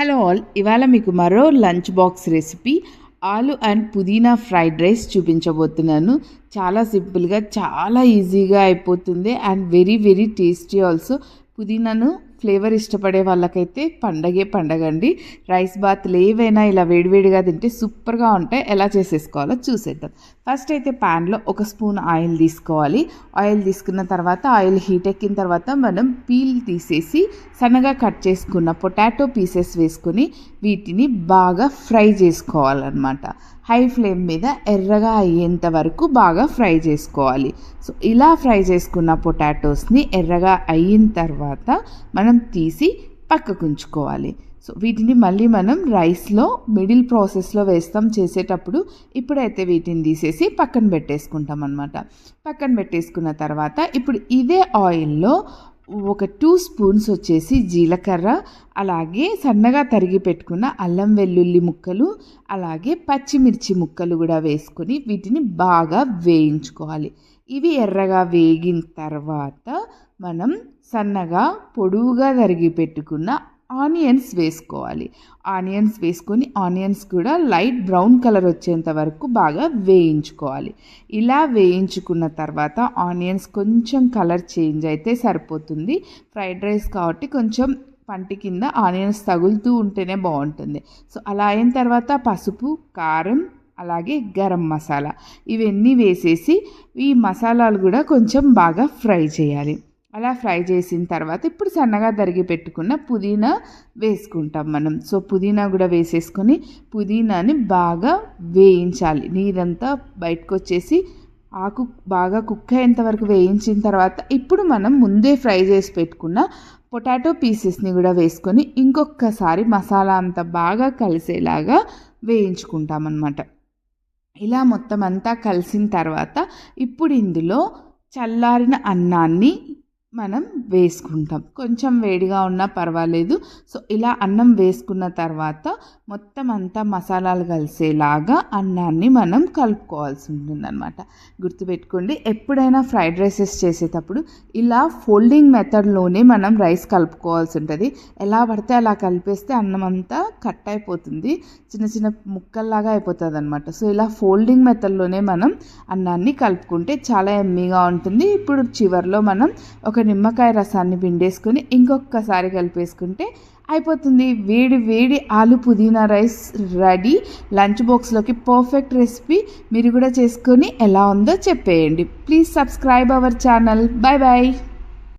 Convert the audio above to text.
Hello all. ఇవాళ మీకు మరో లంచ్ బాక్స్ రెసిపీ ఆలు అండ్ పుదీనా ఫ్రైడ్ రైస్ చూపించబోతున్నాను. చాలా సింపుల్గా చాలా ఈజీగా అయిపోతుంది and very very tasty also. పుదీనాను flavour ఇష్టపడే వాళ్ళకైతే పండగే పండగండి. రైస్ బాత్లు ఏవైనా ఇలా వేడివేడిగా తింటే సూపర్గా ఉంటాయి. ఎలా చేసేసుకోవాలో చూసేద్దాం. ఫస్ట్ అయితే ప్యాన్లో ఒక స్పూన్ ఆయిల్ తీసుకోవాలి. ఆయిల్ తీసుకున్న తర్వాత ఆయిల్ హీట్ ఎక్కిన తర్వాత మనం పీల్ తీసేసి సన్నగా కట్ చేసుకున్న పొటాటో పీసెస్ వేసుకొని వీటిని బాగా ఫ్రై చేసుకోవాలన్నమాట. హై ఫ్లేమ్ మీద ఎర్రగా అయ్యేంత వరకు బాగా ఫ్రై చేసుకోవాలి. సో ఇలా ఫ్రై చేసుకున్న పొటాటోస్ని ఎర్రగా అయిన తర్వాత మనం తీసి పక్కకు ఉంచుకోవాలి. సో వీటిని మళ్ళీ మనం రైస్లో మిడిల్ ప్రాసెస్లో వేస్తాం చేసేటప్పుడు. ఇప్పుడైతే వీటిని తీసేసి పక్కన పెట్టేసుకుంటాం అనమాట పక్కన పెట్టేసుకున్న తర్వాత ఇప్పుడు ఇదే ఆయిల్లో ఒక టూ స్పూన్స్ వచ్చేసి జీలకర్ర అలాగే సన్నగా తరిగి పెట్టుకున్న అల్లం వెల్లుల్లి ముక్కలు అలాగే పచ్చిమిర్చి ముక్కలు కూడా వేసుకొని వీటిని బాగా వేయించుకోవాలి. ఇవి ఎర్రగా వేగిన తర్వాత మనం సన్నగా పొడువుగా తరిగి పెట్టుకున్న ఆనియన్స్ వేసుకోవాలి. ఆనియన్స్ వేసుకొని ఆనియన్స్ కూడా లైట్ బ్రౌన్ కలర్ వచ్చేంత వరకు బాగా వేయించుకోవాలి. ఇలా వేయించుకున్న తర్వాత ఆనియన్స్ కొంచెం కలర్ చేంజ్ అయితే సరిపోతుంది. ఫ్రైడ్ రైస్ కాబట్టి కొంచెం పంటి కింద ఆనియన్స్ తగులుతూ ఉంటేనే బాగుంటుంది. సో అలా అయిన తర్వాత పసుపు కారం అలాగే గరం మసాలా ఇవన్నీ వేసేసి ఈ మసాలాలు కూడా కొంచెం బాగా ఫ్రై చేయాలి. అలా ఫ్రై చేసిన తర్వాత ఇప్పుడు సన్నగా తరిగి పెట్టుకున్న పుదీనా వేసుకుంటాం మనం. సో పుదీనా కూడా వేసేసుకొని పుదీనాని బాగా వేయించాలి. నీరంతా బయటకు వచ్చేసి ఆకు బాగా కుక్ అయ్యేంత వరకు వేయించిన తర్వాత ఇప్పుడు మనం ముందే ఫ్రై చేసి పెట్టుకున్న పొటాటో పీసెస్ని కూడా వేసుకొని ఇంకొకసారి మసాలా అంతా బాగా కలిసేలాగా వేయించుకుంటాం అన్నమాట ఇలా మొత్తం అంతా కలిసిన తర్వాత ఇప్పుడు ఇందులో చల్లారిన అన్నాన్ని మనం వేసుకుంటాం. కొంచెం వేడిగా ఉన్నా పర్వాలేదు. సో ఇలా అన్నం వేసుకున్న తర్వాత మొత్తం అంతా మసాలాలు కలిసేలాగా అన్నాన్ని మనం కలుపుకోవాల్సి ఉంటుందన్నమాట. గుర్తుపెట్టుకోండి ఎప్పుడైనా ఫ్రైడ్ రైసెస్ చేసేటప్పుడు ఇలా ఫోల్డింగ్ మెథడ్లోనే మనం రైస్ కలుపుకోవాల్సి ఉంటుంది. ఎలా పడితే అలా కలిపేస్తే అన్నం అంతా కట్ అయిపోతుంది. చిన్న చిన్న ముక్కల్లాగా అయిపోతుంది అనమాట సో ఇలా ఫోల్డింగ్ మెథడ్లోనే మనం అన్నాన్ని కలుపుకుంటే చాలా ఎమ్మీగా ఉంటుంది. ఇప్పుడు చివరిలో మనం ఒక నిమ్మకాయ రసాన్ని పిండేసుకొని ఇంకొకసారి కలిపేసుకుంటే అయిపోతుంది. వేడి వేడి ఆలు పుదీనా రైస్ రెడీ. లంచ్ బాక్స్లోకి పర్ఫెక్ట్ రెసిపీ మీరు కూడా చేసుకొని ఎలా ఉందో చెప్పేయండి. Please subscribe our channel. Bye bye